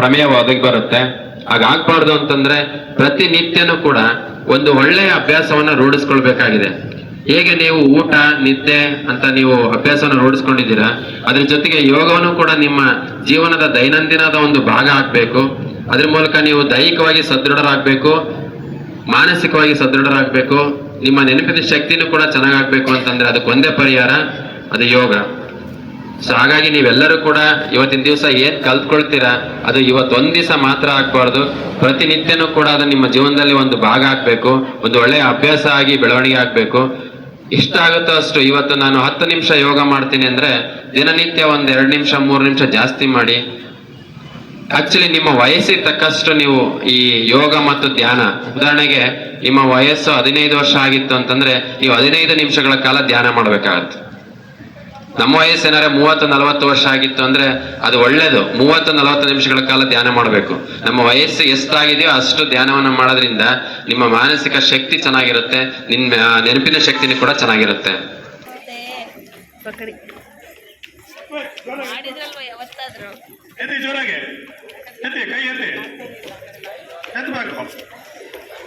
ಪ್ರಮೇಯ ಒದಗಿ ಬರುತ್ತೆ. ಹಾಗಾಗ್ಬಾರ್ದು ಅಂತಂದ್ರೆ ಪ್ರತಿನಿತ್ಯನೂ ಕೂಡ ಒಂದು ಒಳ್ಳೆಯ ಅಭ್ಯಾಸವನ್ನ ರೂಢಿಸ್ಕೊಳ್ಬೇಕಾಗಿದೆ. ಹೇಗೆ ನೀವು ಊಟ, ನಿದ್ದೆ ಅಂತ ನೀವು ಅಭ್ಯಾಸವನ್ನು ರೂಢಿಸ್ಕೊಂಡಿದ್ದೀರಾ, ಅದ್ರ ಜೊತೆಗೆ ಯೋಗವನ್ನು ಕೂಡ ನಿಮ್ಮ ಜೀವನದ ದೈನಂದಿನದ ಒಂದು ಭಾಗ ಆಗ್ಬೇಕು. ಅದ್ರ ಮೂಲಕ ನೀವು ದೈಹಿಕವಾಗಿ ಸದೃಢರಾಗಬೇಕು, ಮಾನಸಿಕವಾಗಿ ಸದೃಢರಾಗಬೇಕು, ನಿಮ್ಮ ನೆನಪಿನ ಶಕ್ತಿನೂ ಕೂಡ ಚೆನ್ನಾಗಾಗ್ಬೇಕು ಅಂತಂದ್ರೆ ಅದಕ್ಕೊಂದೇ ಪರಿಹಾರ, ಅದು ಯೋಗ. ಸೊ ಹಾಗಾಗಿ ನೀವೆಲ್ಲರೂ ಕೂಡ ಇವತ್ತಿನ ದಿವಸ ಏನ್ ಕಲ್ತ್ಕೊಳ್ತೀರಾ, ಅದು ಇವತ್ತೊಂದ್ ದಿವಸ ಮಾತ್ರ ಆಗ್ಬಾರ್ದು. ಪ್ರತಿನಿತ್ಯನೂ ಕೂಡ ಅದು ನಿಮ್ಮ ಜೀವನದಲ್ಲಿ ಒಂದು ಭಾಗ ಆಗ್ಬೇಕು, ಒಂದು ಒಳ್ಳೆಯ ಅಭ್ಯಾಸ ಆಗಿ ಬೆಳವಣಿಗೆ ಆಗ್ಬೇಕು. ಇಷ್ಟ ಆಗುತ್ತೋ ಅಷ್ಟು ಇವತ್ತು ನಾನು ಹತ್ತು ನಿಮಿಷ ಯೋಗ ಮಾಡ್ತೀನಿ ಅಂದ್ರೆ ದಿನನಿತ್ಯ ಒಂದ್ ಎರಡು ನಿಮಿಷ, ಮೂರು ನಿಮಿಷ ಜಾಸ್ತಿ ಮಾಡಿ. ಆಕ್ಚುಲಿ ನಿಮ್ಮ ವಯಸ್ಸಿಗೆ ತಕ್ಕಷ್ಟು ನೀವು ಈ ಯೋಗ ಮತ್ತು ಧ್ಯಾನ. ಉದಾಹರಣೆಗೆ ನಿಮ್ಮ ವಯಸ್ಸು ಹದಿನೈದು ವರ್ಷ ಆಗಿತ್ತು ಅಂತಂದ್ರೆ ನೀವು ಹದಿನೈದು ನಿಮಿಷಗಳ ಕಾಲ ಧ್ಯಾನ ಮಾಡ್ಬೇಕಾಗತ್ತೆ. ನಮ್ಮ ವಯಸ್ಸು ಏನಾದ್ರೆ ಮೂವತ್ತು ನಲವತ್ತು ವರ್ಷ ಆಗಿತ್ತು ಅಂದ್ರೆ ಅದು ಒಳ್ಳೇದು. ಮೂವತ್ತು ನಲವತ್ತು ನಿಮಿಷಗಳ ಕಾಲ ಧ್ಯಾನ ಮಾಡಬೇಕು. ನಮ್ಮ ವಯಸ್ಸು ಎಷ್ಟಾಗಿದೆಯೋ ಅಷ್ಟು ಧ್ಯಾನವನ್ನು ಮಾಡೋದ್ರಿಂದ ನಿಮ್ಮ ಮಾನಸಿಕ ಶಕ್ತಿ ಚೆನ್ನಾಗಿರುತ್ತೆ ನಿಮ್ಮ ನೆನಪಿನ ಶಕ್ತಿನೂ ಕೂಡ ಚೆನ್ನಾಗಿರುತ್ತೆ.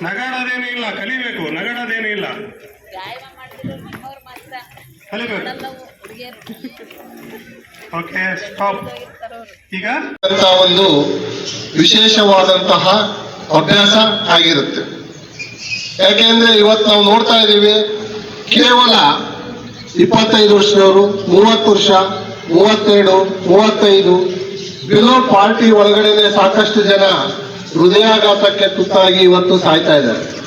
ನಗಾಡೋದೇನು ಇಲ್ಲ ಕಲಿಬೇಕು. ನಗಾಡೋದೇನು ಇಲ್ಲ. ಕಲಿಬೇಕು. ಈಗ? ಒಂದು ವಿಶೇಷವಾದಂತಹ ಅಭ್ಯಾಸ ಆಗಿರುತ್ತೆ. ಯಾಕೆಂದ್ರೆ ಇವತ್ತು ನಾವು ನೋಡ್ತಾ ಇದ್ದೀವಿ, ಕೇವಲ ಇಪ್ಪತ್ತೈದು ವರ್ಷದವರು, ಮೂವತ್ತು ವರ್ಷ, ಮೂವತ್ತೆರಡು, ಮೂವತ್ತೈದು, ಬಿಲೋ ಪಾರ್ಟಿ ಒಳಗಡೆನೆ ಸಾಕಷ್ಟು ಜನ ಹೃದಯಾಘಾತಕ್ಕೆ ತುತ್ತಾಗಿ ಇವತ್ತು ಸಾಯ್ತಾ ಇದ್ದಾರೆ.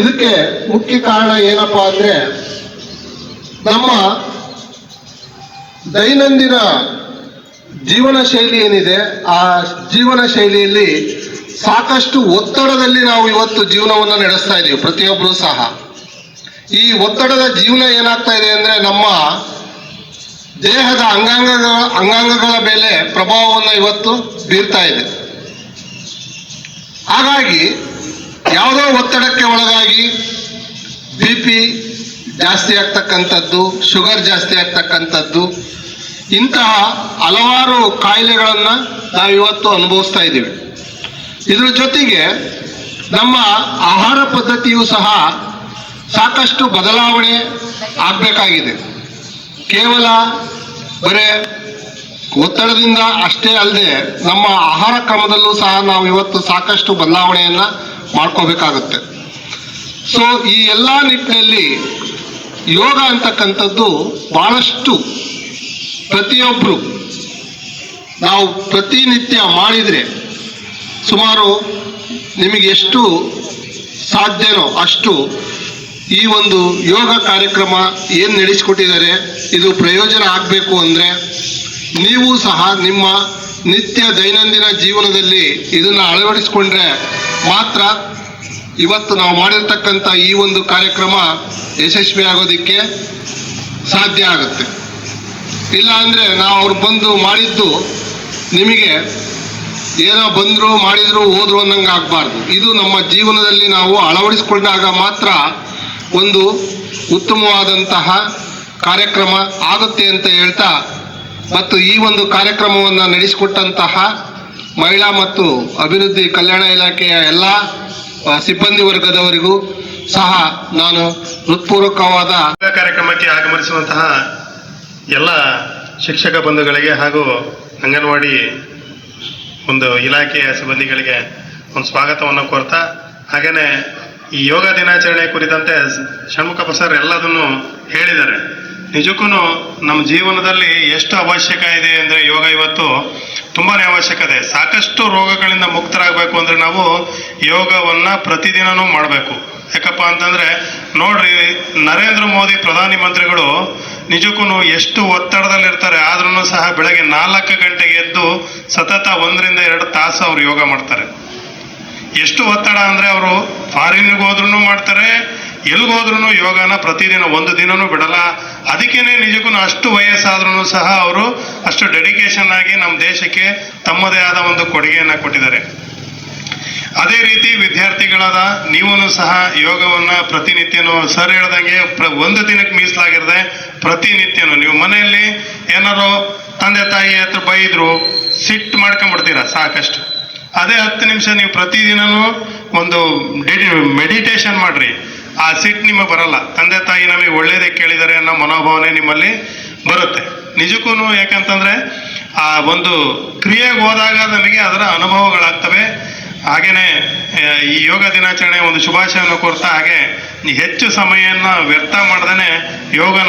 ಇದಕ್ಕೆ ಮುಖ್ಯ ಕಾರಣ ಏನಪ್ಪಾ ಅಂದ್ರೆ, ನಮ್ಮ ದೈನಂದಿನ ಜೀವನ ಶೈಲಿ ಏನಿದೆ, ಆ ಜೀವನ ಶೈಲಿಯಲ್ಲಿ ಸಾಕಷ್ಟು ಒತ್ತಡದಲ್ಲಿ ನಾವು ಇವತ್ತು ಜೀವನವನ್ನು ನಡೆಸ್ತಾ ಇದ್ದೀವಿ ಪ್ರತಿಯೊಬ್ಬರು ಸಹ. ಈ ಒತ್ತಡದ ಜೀವನ ಏನಾಗ್ತಾ ಇದೆ ಅಂದ್ರೆ ನಮ್ಮ ದೇಹದ ಅಂಗಾಂಗಗಳ ಅಂಗಾಂಗಗಳ ಮೇಲೆ ಪ್ರಭಾವವನ್ನು ಇವತ್ತು ಬೀರ್ತಾ ಇದೆ. ಹಾಗಾಗಿ ಯಾವುದೋ ಒತ್ತಡಕ್ಕೆ ಒಳಗಾಗಿ ಬಿ ಪಿ ಜಾಸ್ತಿ ಆಗ್ತಕ್ಕಂಥದ್ದು, ಶುಗರ್ ಜಾಸ್ತಿ ಆಗ್ತಕ್ಕಂಥದ್ದು ಇಂತಹ ಹಲವಾರು ಕಾಯಿಲೆಗಳನ್ನು ನಾವು ಇವತ್ತು ಅನುಭವಿಸ್ತಾ ಇದ್ದೀವಿ. ಇದ್ರ ಜೊತೆಗೆ ನಮ್ಮ ಆಹಾರ ಪದ್ಧತಿಯೂ ಸಹ ಸಾಕಷ್ಟು ಬದಲಾವಣೆ ಆಗಬೇಕಾಗಿದೆ. ಕೇವಲ ಬರೇ ಒತ್ತಡದಿಂದ ಅಷ್ಟೇ ಅಲ್ಲದೆ ನಮ್ಮ ಆಹಾರ ಕ್ರಮದಲ್ಲೂ ಸಹ ನಾವು ಇವತ್ತು ಸಾಕಷ್ಟು ಬದಲಾವಣೆಯನ್ನು ಮಾಡ್ಕೋಬೇಕಾಗುತ್ತೆ. ಸೊ, ಈ ಎಲ್ಲ ನಿಟ್ಟಿನಲ್ಲಿ ಯೋಗ ಅಂತಕ್ಕಂಥದ್ದು ಬಹಳಷ್ಟು ಪ್ರತಿಯೊಬ್ಬರು ನಾವು ಪ್ರತಿನಿತ್ಯ ಮಾಡಿದರೆ ಸುಮಾರು ನಿಮಗೆ ಎಷ್ಟು ಸಾಧ್ಯನೋ ಅಷ್ಟು ಈ ಒಂದು ಯೋಗ ಕಾರ್ಯಕ್ರಮ ಏನು ನಡೆಸಿಕೊಟ್ಟಿದ್ದಾರೆ, ಇದು ಪ್ರಯೋಜನ ಆಗಬೇಕು ಅಂದರೆ ನೀವು ಸಹ ನಿಮ್ಮ ನಿತ್ಯ ದೈನಂದಿನ ಜೀವನದಲ್ಲಿ ಇದನ್ನು ಅಳವಡಿಸಿಕೊಂಡ್ರೆ ಮಾತ್ರ ಇವತ್ತು ನಾವು ಮಾಡಿರ್ತಕ್ಕಂಥ ಈ ಒಂದು ಕಾರ್ಯಕ್ರಮ ಯಶಸ್ವಿ ಆಗೋದಕ್ಕೆ ಸಾಧ್ಯ ಆಗುತ್ತೆ. ಇಲ್ಲ ಅಂದರೆ ನಾವು ಅವ್ರು ಬಂದು ಮಾಡಿದ್ದು ನಿಮಗೆ ಏನೋ ಬಂದ್ರು ಮಾಡಿದ್ರು ಹೋದ್ರು ಅನ್ನಂಗೆ ಆಗಬಾರ್ದು. ಇದು ನಮ್ಮ ಜೀವನದಲ್ಲಿ ನಾವು ಅಳವಡಿಸಿಕೊಂಡಾಗ ಮಾತ್ರ ಒಂದು ಉತ್ತಮವಾದಂತಹ ಕಾರ್ಯಕ್ರಮ ಆಗುತ್ತೆ ಅಂತ ಹೇಳ್ತಾ ಮತ್ತು ಈ ಒಂದು ಕಾರ್ಯಕ್ರಮವನ್ನು ನಡೆಸಿಕೊಟ್ಟಂತಹ ಮಹಿಳಾ ಮತ್ತು ಅಭಿವೃದ್ಧಿ ಕಲ್ಯಾಣ ಇಲಾಖೆಯ ಎಲ್ಲ ಸಿಬ್ಬಂದಿ ವರ್ಗದವರಿಗೂ ಸಹ ನಾನು ಹೃತ್ಪೂರ್ವಕವಾದ ಕಾರ್ಯಕ್ರಮಕ್ಕೆ ಆಗಮಿಸುವಂತಹ ಎಲ್ಲ ಶಿಕ್ಷಕ ಬಂಧುಗಳಿಗೆ ಹಾಗೂ ಅಂಗನವಾಡಿ ಒಂದು ಇಲಾಖೆಯ ಸಿಬ್ಬಂದಿಗಳಿಗೆ ಒಂದು ಸ್ವಾಗತವನ್ನು ಕೋರ್ತಾ ಹಾಗೆಯೇ ಈ ಯೋಗ ದಿನಾಚರಣೆ ಕುರಿತಂತೆ ಷಣ್ಮುಖಪ್ಪ ಸರ್ ಎಲ್ಲದನ್ನು ಹೇಳಿದ್ದಾರೆ. ನಿಜಕ್ಕೂ ನಮ್ಮ ಜೀವನದಲ್ಲಿ ಎಷ್ಟು ಅವಶ್ಯಕ ಇದೆ ಅಂದರೆ ಯೋಗ ಇವತ್ತು ತುಂಬಾ ಅವಶ್ಯಕತೆ ಸಾಕಷ್ಟು ರೋಗಗಳಿಂದ ಮುಕ್ತರಾಗಬೇಕು ಅಂದರೆ ನಾವು ಯೋಗವನ್ನು ಪ್ರತಿದಿನವೂ ಮಾಡಬೇಕು. ಯಾಕಪ್ಪ ಅಂತಂದರೆ ನೋಡ್ರಿ, ನರೇಂದ್ರ ಮೋದಿ ಪ್ರಧಾನಿ ಮಂತ್ರಿಗಳು ನಿಜಕ್ಕೂ ಎಷ್ಟು ಒತ್ತಡದಲ್ಲಿರ್ತಾರೆ ಆದ್ರೂ ಸಹ ಬೆಳಗ್ಗೆ ನಾಲ್ಕು ಗಂಟೆಗೆ ಎದ್ದು ಸತತ ಒಂದರಿಂದ ಎರಡು ತಾಸು ಅವ್ರು ಯೋಗ ಮಾಡ್ತಾರೆ. ಎಷ್ಟು ಒತ್ತಡ ಅಂದ್ರೆ ಅವರು ಫಾರಿನ್ಗೆ ಹೋದ್ರೂ ಮಾಡ್ತಾರೆ ಎಲ್ಗೋದ್ರೂ ಯೋಗನ ಪ್ರತಿದಿನ ಒಂದು ದಿನನೂ ಬಿಡಲ್ಲ. ಅದಕ್ಕೇನೆ ನಿಜಕ್ಕೂ ಅಷ್ಟು ವಯಸ್ಸಾದ್ರೂ ಸಹ ಅವರು ಅಷ್ಟು ಡೆಡಿಕೇಶನ್ ಆಗಿ ನಮ್ಮ ದೇಶಕ್ಕೆ ತಮ್ಮದೇ ಆದ ಒಂದು ಕೊಡುಗೆಯನ್ನ ಕೊಟ್ಟಿದ್ದಾರೆ. ಅದೇ ರೀತಿ ವಿದ್ಯಾರ್ಥಿಗಳಾದ ನೀವು ಸಹ ಯೋಗವನ್ನ ಪ್ರತಿನಿತ್ಯನೂ ಸರ್ ಹೇಳ್ದಂಗೆ ಒಂದು ದಿನಕ್ಕೆ ಮೀಸಲಾಗಿರದೆ ಪ್ರತಿನಿತ್ಯನೂ ನೀವು ಮನೆಯಲ್ಲಿ ಏನಾದ್ರು ತಂದೆ ತಾಯಿ ಹತ್ರ ಬೈದ್ರು, ಸಿಟ್ಟು ಮಾಡ್ಕೊಂಡ್ಬಿಡ್ತೀರಾ? ಸಾಕಷ್ಟು. ಅದೇ ಹತ್ತು ನಿಮಿಷ ನೀವು ಪ್ರತಿದಿನನೂ ಒಂದು ಮೆಡಿಟೇಷನ್ ಮಾಡ್ರಿ. ಆ ಸಿಟ್ಟು ನಿಮಗೆ ಬರಲ್ಲ. ತಂದೆ ತಾಯಿ ನಮಗೆ ಒಳ್ಳೇದೇ ಕೇಳಿದ್ದಾರೆ ಅನ್ನೋ ಮನೋಭಾವನೆ ನಿಮ್ಮಲ್ಲಿ ಬರುತ್ತೆ. ನಿಜಕ್ಕೂ ಯಾಕಂತಂದ್ರೆ, ಆ ಒಂದು ಕ್ರಿಯೆಗೆ ಹೋದಾಗ ನಮಗೆ ಅದರ ಅನುಭವಗಳಾಗ್ತವೆ. ಹಾಗೇನೆ ಈ ಯೋಗ ದಿನಾಚರಣೆ ಒಂದು ಶುಭಾಶಯವನ್ನು ಕೊಡ್ತಾ ಹಾಗೆ ಹೆಚ್ಚು ಸಮಯವನ್ನು ವ್ಯರ್ಥ ಮಾಡ್ದೇ ಯೋಗನ